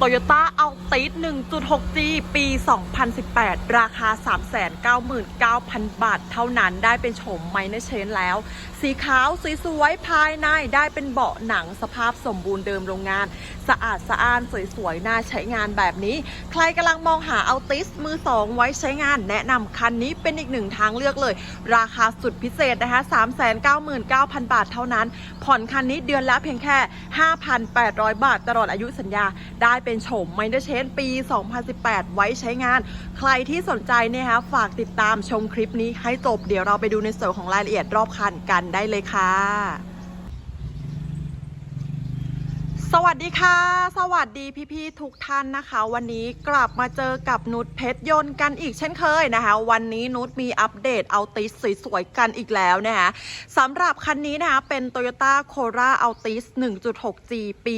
Toyota Altis 1.6G ปี 2018 ราคา 399,000 บาท เท่านั้นได้เป็นโฉมไมเนเชนแล้ว สีขาวสวยๆภายในได้เป็นเบาะหนังสภาพสมบูรณ์เดิมโรงงาน สะอาดสะอ้านสวยๆ น่าใช้งานแบบนี้ ใครกำลังมองหา Altis มือ2ไว้ใช้งาน แนะนำคันนี้เป็นอีกหนึ่งทางเลือกเลย ราคาสุดพิเศษนะคะ 399,000 บาทเท่านั้น ผ่อนคันนี้เดือนละเพียงแค่ 5,800 บาทตลอดอายุสัญญาได้เป็นโฉมไมเนเชนปี 2018 ไว้ใช้งาน ใครที่สนใจเนี่ยคะฝากติดตามชมคลิปนี้ให้จบ เดี๋ยวเราไปดูในส่วนของรายละเอียดรอบคันกันได้เลยค่ะ สวัสดีค่ะ สวัสดีพี่ๆทุกท่านนะคะ วันนี้กลับมาเจอกับนุชเพชรยนต์กันอีกเช่นเคยนะคะ วันนี้นุชมีอัปเดตเอาติสสวยๆกันอีกแล้วนะคะสำหรับคันนี้นะคะเป็น Toyota Corolla Altis 1.6G ปี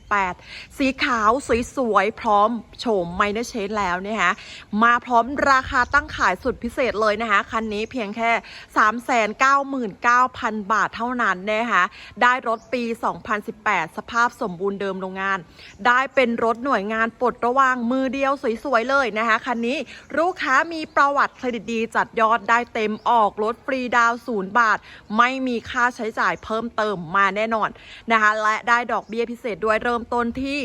2018 สีขาวสวยๆ พร้อมโฉมไมเนเชนแล้วนะคะมาพร้อมราคาตั้งขายสุดพิเศษเลยนะคะ คันนี้เพียงแค่ 399,000 บาทเท่านั้นนะคะได้รถปี 2018 สภาพสมบูรณ์เดิมโรงงาน ได้เป็นรถหน่วยงานปลดระวางมือเดียวสวยๆเลยนะคะคันนี้ลูกค้ามีประวัติเครดิตดีจัดยอดได้เต็มออกรถฟรีดาวศูนย์บาท ไม่มีค่าใช้จ่ายเพิ่มเติมมาแน่นอนนะคะและได้ดอกเบี้ยพิเศษด้วยเริ่มต้นที่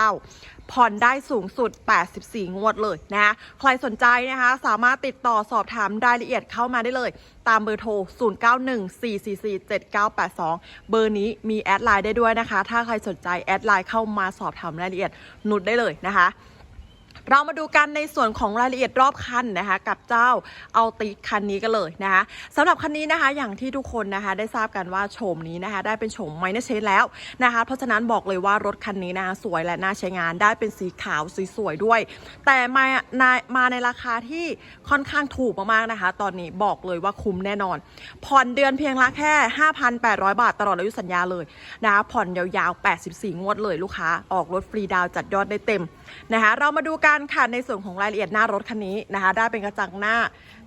2.79 ผ่อนได้สูงสุด 84 งวดเลยนะใครสนใจนะคะสามารถติดต่อสอบถามรายละเอียดเข้ามาได้เลย ตามเบอร์โทร 0914447982 เบอร์นี้มีแอดไลน์ได้ด้วยนะคะ ถ้าใครสนใจแอดไลน์เข้ามาสอบถามรายละเอียดนุดได้เลยนะคะ เรามาดูกันในส่วนของรายละเอียดรอบคันนะคะ กับเจ้าเอาติคันนี้กันเลยนะคะสำหรับคันนี้นะคะ อย่างที่ทุกคนนะคะ ได้ทราบกันว่าโฉมนี้นะคะ ได้เป็นโฉมไมเนเชนแล้วนะคะ เพราะฉะนั้นบอกเลยว่ารถคันนี้นะคะสวยและน่าใช้งานได้เป็นสีขาวสวยๆด้วย แต่มาในมาในราคาที่ค่อนข้างถูกมากๆนะคะ ตอนนี้บอกเลยว่าคุ้มแน่นอน ผ่อนเดือนเพียงละแค่ 5,800 บาทตลอดอายุสัญญาเลยนะคะผ่อนยาวๆ 84 งวดเลยลูกค้า ออกรถฟรีดาวจัดยอดได้เต็มนะคะ เรามาดูกันค่ะในส่วนของรายละเอียดหน้ารถคันนี้นะคะ ได้เป็นกระจังหน้า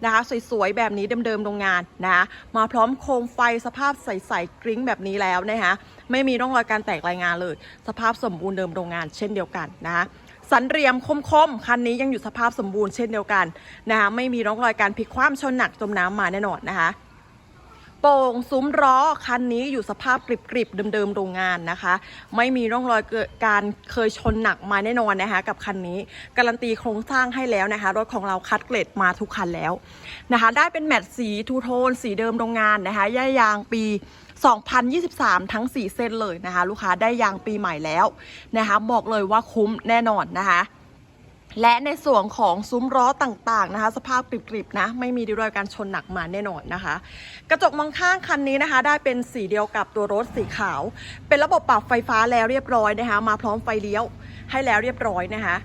นะคะ สวยๆ แบบนี้เดิมๆโรงงานนะคะมาพร้อมโคมไฟสภาพใสๆกริ้งแบบนี้แล้วนะคะไม่มีร่องรอยการแตกรายงานเลย สภาพสมบูรณ์เดิมโรงงานเช่นเดียวกันนะคะสันเรียมคมๆ คันนี้ยังอยู่สภาพสมบูรณ์เช่นเดียวกันนะคะไม่มีร่องรอยการพลิกคว่ำชนหนักจมน้ำมาแน่นอนนะคะ โป่งซุ้มล้อคันนี้อยู่สภาพกริบๆเดิมๆโรงงานนะคะ ไม่มีร่องรอยการเคยชนหนักมาแน่นอนนะคะ กับคันนี้การันตีโครงสร้างให้แล้วนะคะ รถของเราคัดเกรดมาทุกคันแล้วนะคะ ได้เป็นแมตสีทูโทนสีเดิมโรงงานนะคะย่ายางปี 2023 ทั้ง 4 เส้นเลยนะคะ ลูกค้าได้ยางปีใหม่แล้วนะคะ บอกเลยว่าคุ้มแน่นอนนะคะ และในส่วนของซุ้มล้อต่างๆนะคะ สภาพกริบๆนะไม่มีดีรอยการชนหนักมาแน่นอนนะคะ กระจกมองข้างคันนี้นะคะ ได้เป็นสีเดียวกับตัวรถสีขาว เป็นระบบปรับไฟฟ้าแล้วเรียบร้อยนะคะ มาพร้อมไฟเลี้ยวให้แล้วเรียบร้อยนะคะ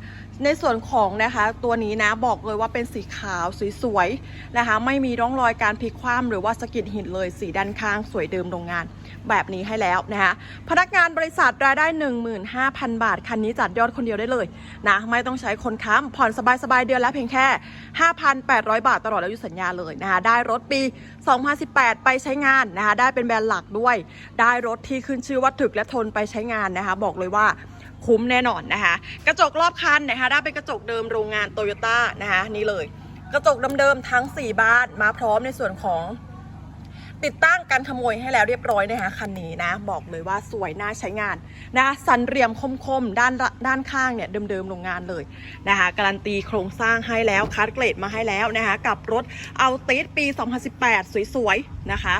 ในส่วนของนะคะตัวนี้นะบอกเลยว่าเป็นสีขาวสวยๆนะคะ ไม่มีร่องรอยการพลิกคว่ำหรือว่าสะกิดหินเลยสีด้านข้างสวยเดิมโรงงาน แบบนี้ให้แล้วนะคะพนักงานบริษัทรายได้ 15,000 บาท คันนี้จัดยอดคนเดียวได้เลยนะไม่ต้องใช้คนค้ำผ่อนสบายๆเดือนละเพียงแค่ 5,800 บาทตลอดอายุสัญญาเลยนะคะได้รถปี 2018 ไปใช้งานนะคะได้เป็นแบรนด์หลักด้วย ได้รถที่ขึ้นชื่อว่าถึกและทนไปใช้งานนะคะ บอกเลยว่าคุ้มแน่นอนนะคะ กระจกรอบคันนะคะได้เป็นกระจกเดิมโรงงานโตโยต้านะคะนี่เลย กระจกเดิมๆทั้ง 4 บานมาพร้อมในส่วนของติดตั้งการขโมยให้แล้วเรียบร้อยนะคะคันนี้นะ บอกเลยว่าสวยน่าใช้งานนะสันเรียมคมๆด้านด้านข้างเนี่ยเดิมๆโรงงานเลยนะคะการันตีโครงสร้างให้แล้วคัดเกรดมาให้แล้วนะคะกับรถเอาติสปี 2018 สวยๆนะคะ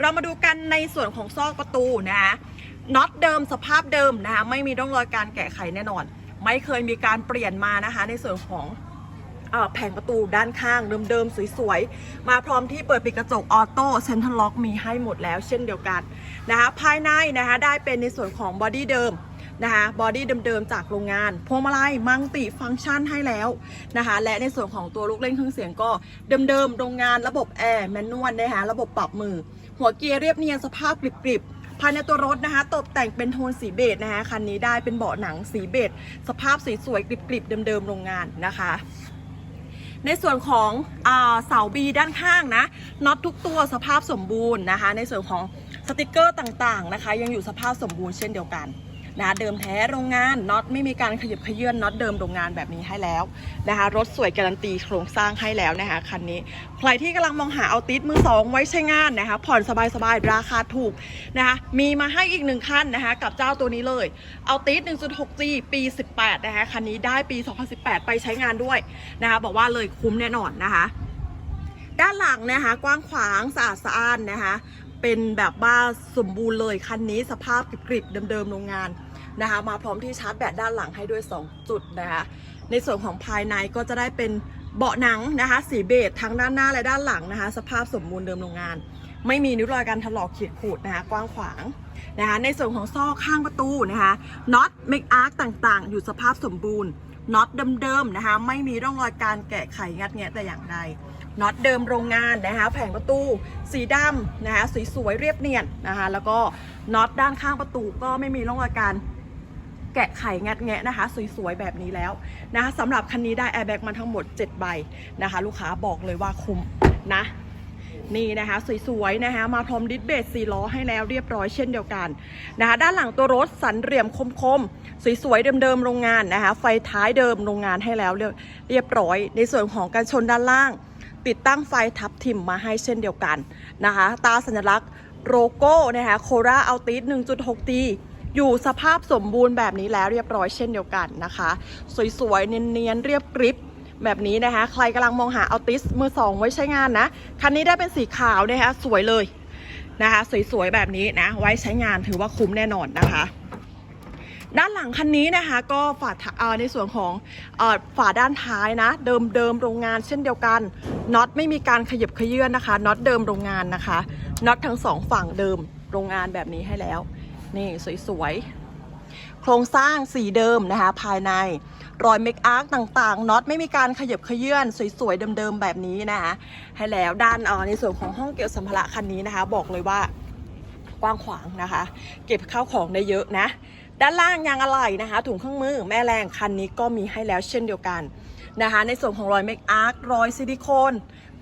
เรามาดูกันในส่วนของซอกประตูนะคะน็อตเดิมสภาพเดิมนะคะไม่มีร่องรอยการแกะไขแน่นอน ไม่เคยมีการเปลี่ยนมานะคะ ในส่วนของแผงประตูด้านข้างเดิมๆ สวยๆ มาพร้อมที่เปิดปิดกระจกออโต้เซนทรัลล็อกมีให้หมดแล้วเช่นเดียวกันนะคะภายในนะคะได้เป็นในส่วนของบอดี้เดิมนะคะบอดี้เดิมๆ จากโรงงาน พวงมาลัยมังติฟังก์ชันให้แล้วนะคะและในส่วนของตัวลูกเล่นเครื่องเสียงก็เดิมๆ โรงงานระบบแอร์แมนนวลนะคะระบบปรับมือ หัวเกียร์เรียบเนียนสภาพกริบๆ ภายในตัวรถนะคะ ตกแต่งเป็นโทนสีเบจนะคะคันนี้ได้เป็นเบาะหนังสีเบจสภาพสีสวยกริบๆเดิมๆโรงงานนะคะในส่วนของเสาบีด้านข้างนะน็อตทุกตัวสภาพสมบูรณ์นะคะ ในส่วนของสติกเกอร์ต่างๆนะคะ ยังอยู่สภาพสมบูรณ์เช่นเดียวกัน นะคะเดิมแท้โรงงานน็อตไม่มีการขยับขยื่นน็อตเดิมโรงงานแบบนี้ให้แล้วนะคะรถสวยการันตีโครงสร้างให้แล้วนะคะคันนี้ ใครที่กำลังมองหาเอาติสมือสองไว้ใช้งานนะคะผ่อนสบายๆราคาถูกนะคะมีมาให้อีกหนึ่งคันนะคะกับเจ้าตัวนี้เลยเอาติส 1.6G ปี 18 นะคะคันนี้ได้ปี 2018 ไปใช้งานด้วยนะคะบอกว่าเลยคุ้มแน่นอนนะคะด้านหลังนะคะกว้างขวางสะอาดสะอ้านนะคะเป็นแบบว่าสมบูรณ์เลยคันนี้สภาพกริบๆเดิมๆโรงงาน นะคะมาพร้อมที่ชาร์จแบตด้านหลังให้ด้วย 2 จุดนะคะในส่วนของภายในก็จะได้เป็นเบาะหนังนะคะสีเบจทั้งด้านหน้าและด้านหลังนะคะ สภาพสมบูรณ์เดิมโรงงาน ไม่มีนิ้วรอยการถลอกขีดขูดนะคะกว้างขวางนะคะในส่วนของซอกข้างประตูนะคะน็อตเมกอาร์คต่างๆ อยู่สภาพสมบูรณ์น็อตเดิมๆนะคะไม่มีร่องรอยการแกะไขงัดแงะแต่อย่างใดน็อตเดิมโรงงานนะคะแผงประตูสีดำนะคะสวยๆเรียบเนียนนะคะแล้วก็น็อตด้านข้างประตูก็ไม่มีร่องรอยการ กะไข่งัดแงะนะคะ สวยๆ แบบนี้แล้วนะคะสำหรับคันนี้ได้แอร์แบ็กมาทั้งหมด 7 ใบนะคะ ลูกค้าบอกเลยว่าคุ้มนะนี่นะคะ สวยๆนะคะมาพร้อมดิสเบรก4ล้อให้แล้วเรียบร้อยเช่นเดียวกันนะคะ ด้านหลังตัวรถสันเหลี่ยมคมๆ สวยๆ เดิมๆโรงงานนะคะ ไฟท้ายเดิมโรงงานให้แล้วเรียบร้อย ในส่วนของการชนด้านล่าง ติดตั้งไฟทับทิมมาให้เช่นเดียวกันนะคะ ตาสัญลักษณ์โลโก้นะคะโคราอัลติส 1.6 t อยู่สภาพสมบูรณ์แบบนี้แล้วเรียบร้อยเช่นเดียวกันนะคะ สวยๆ เนียนๆ เรียบกริบแบบนี้นะคะ ใครกำลังมองหาอัลติสมือสองไว้ใช้งานนะ คันนี้ได้เป็นสีขาวนะคะ สวยเลยนะคะ สวยๆ แบบนี้นะ ไว้ใช้งานถือว่าคุ้มแน่นอนนะคะด้านหลังคันนี้นะคะก็ฝาในส่วนของอฝาด้านท้ายนะ เดิมเดิมโรงงานเช่นเดียวกันน็อตไม่มีการขยับขยื่นนะคะน็อตเดิมโรงงานนะคะน็อตทั้งสองฝั่งเดิมโรงงานแบบนี้ให้แล้ว นี่สวยๆ โครงสร้างสีเดิมนะคะ ภายในรอยเมคอาร์กต่างๆน็อตไม่มีการขยับเขยื่อนสวยๆ เดิมๆ แบบนี้นะคะให้แล้วด้านออในส่วนของห้องเก็บสัมภาระคันนี้นะคะ บอกเลยว่ากว้างขวางนะคะ เก็บข้าวของได้เยอะนะ ด้านล่างยางอะไหล่นะคะ ถุงเครื่องมือแม่แรงคันนี้ก็มีให้แล้วเช่นเดียวกันนะคะ ในส่วนของรอยเมคอาร์รอยซิลิโคน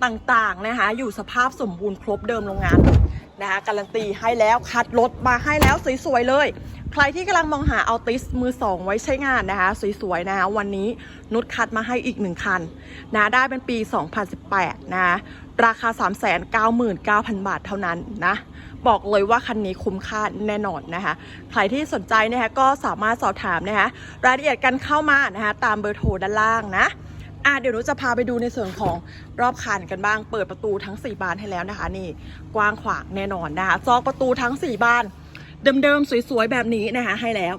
ต่างๆนะคะ อยู่สภาพสมบูรณ์ครบเดิมโรงงาน นะคะการันตีให้แล้วคัดรถมาให้แล้วสวยๆเลย ใครที่กำลังมองหาเอาติสมือสองไว้ใช้งานนะคะ สวยๆนะคะวันนี้นุชคัดมาให้อีกหนึ่งคันนะได้เป็นปี 2018 นะราคา 399,000 บาทเท่านั้นนะ บอกเลยว่าคันนี้คุ้มค่าแน่นอนนะคะ ใครที่สนใจนะคะก็สามารถสอบถามนะคะรายละเอียดกันเข้ามานะคะตามเบอร์โทรด้านล่างนะ อะเดี๋ยวหนูจะพาไปดูในส่วนของรอบคันกันบ้าง เปิดประตูทั้ง 4 บานให้แล้วนะคะ นี่กว้างขวางแน่นอนนะคะซอกประตูทั้ง 4 บาน เดิมๆสวยๆแบบนี้นะคะ ให้แล้ว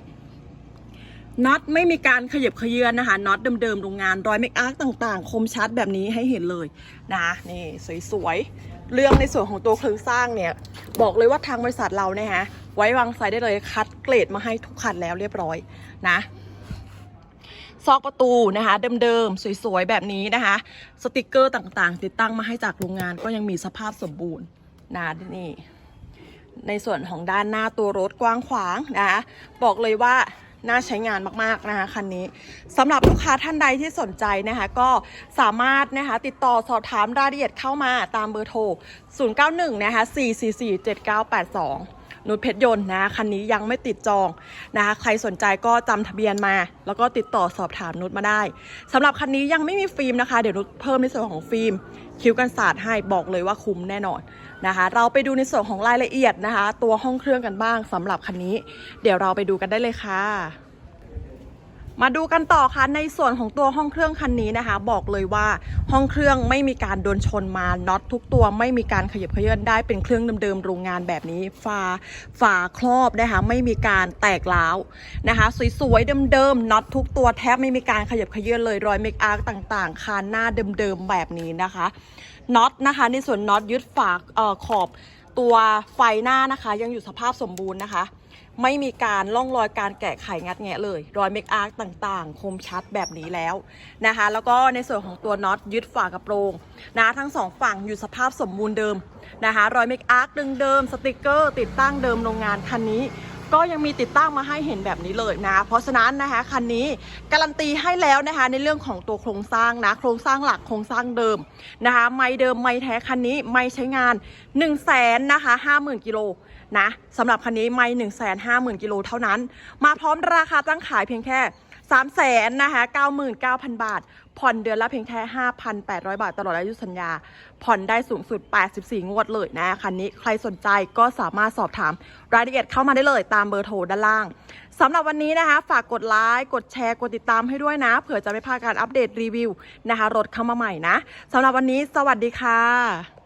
น็อตไม่มีการขยับขยือนนะคะน็อตเดิมๆโรงงานรอยเมคอาร์ต่างๆ คมชัดแบบนี้ให้เห็นเลยนะนี่สวยๆ เรื่องในส่วนของตัวโครงสร้างเนี่ย บอกเลยว่าทางบริษัทเราเนี่ยฮะไว้วางใจได้เลยคัดเกรดมาให้ทุกคันแล้วเรียบร้อยนะ ซอกประตูนะคะ เดิมๆ สวยๆ แบบนี้นะคะ สติกเกอร์ต่างๆ ติดตั้งมาให้จากโรงงานก็ยังมีสภาพสมบูรณ์นะนี่ในส่วนของด้านหน้าตัวรถกว้างขวางนะคะบอกเลยว่าน่าใช้งานมากๆนะคะคันนี้สำหรับลูกค้าท่านใดที่สนใจนะคะ ก็สามารถนะคะติดต่อสอบถามรายละเอียดเข้ามาตามเบอร์โทร 091 นะคะ 444 7982 นุชเพชรยนต์นะคันนี้ยังไม่ติดจองนะคะใครสนใจก็จำทะเบียนมา แล้วก็ติดต่อสอบถามนุชมาได้สำหรับคันนี้ยังไม่มีฟิล์มนะคะ เดี๋ยวนุชเพิ่มในส่วนของฟิล์มคิ้วกันศาสตร์ให้บอกเลยว่าคุ้มแน่นอนนะคะ เราไปดูในส่วนของรายละเอียดนะคะ ตัวห้องเครื่องกันบ้างสำหรับคันนี้ เดี๋ยวเราไปดูกันได้เลยค่ะ มาดูกันต่อค่ะในส่วนของตัวห้องเครื่องคันนี้นะคะ บอกเลยว่าห้องเครื่องไม่มีการโดนชนมาน็อตทุกตัวไม่มีการขยับเขยื้อนได้เป็นเครื่องเดิมๆโรงงานแบบนี้ฝาฝาครอบนะคะไม่มีการแตกร้าวนะคะ สวยๆเดิมๆน็อตทุกตัวแทบไม่มีการขยับเขยื้อนเลยรอยเมคอาร์กต่างๆ คานหน้าเดิมๆแบบนี้นะคะน็อตนะคะ ในส่วนน็อตยึดฝาขอบ ตัวไฟหน้านะคะ ยังอยู่สภาพสมบูรณ์นะคะ ไม่มีการล่องรอยการแกะไขงัดแงะเลย รอยเมคอาร์กต่างๆ คมชัดแบบนี้แล้วนะคะ แล้วก็ในส่วนของตัวน็อตยึดฝากระโปรงนะทั้งสองฝั่งอยู่สภาพสมบูรณ์เดิมนะคะ รอยเมคอาร์กเดิมๆสติกเกอร์ ติดตั้งเดิมโรงงานคันนี้ ก็ยังมีติดตั้งมาให้เห็นแบบนี้เลยนะ เพราะฉะนั้นนะคะคันนี้การันตีให้แล้วนะคะในเรื่องของตัวโครงสร้างนะ โครงสร้างหลักโครงสร้างเดิมนะคะ ไม่เดิมไม่แท้คันนี้ไม่ใช้งาน 1 0 0 0 0แสนนะคะ50,000กิโลนะสำหรับคันนี้ไม่1 5 0 0 0 0กิโลเท่านั้น มาพร้อมราคาตั้งขายเพียงแค่ 3 0 0แสนนะคะ99,000 บาท ผ่อนเดือนละเพียงแค่ 5,800 บาทตลอดอายุสัญญา ผ่อนได้สูงสุด 84 งวดเลยนะคันนี้ใครสนใจก็สามารถสอบถาม รายละเอียดเข้ามาได้เลยตามเบอร์โทรด้านล่างสำหรับวันนี้นะคะ ฝากกดไลค์กดแชร์กดติดตามให้ด้วยนะ เผื่อจะไม่พลาดการอัปเดตรีวิวนะคะรถเข้ามาใหม่นะสำหรับวันนี้ สวัสดีค่ะ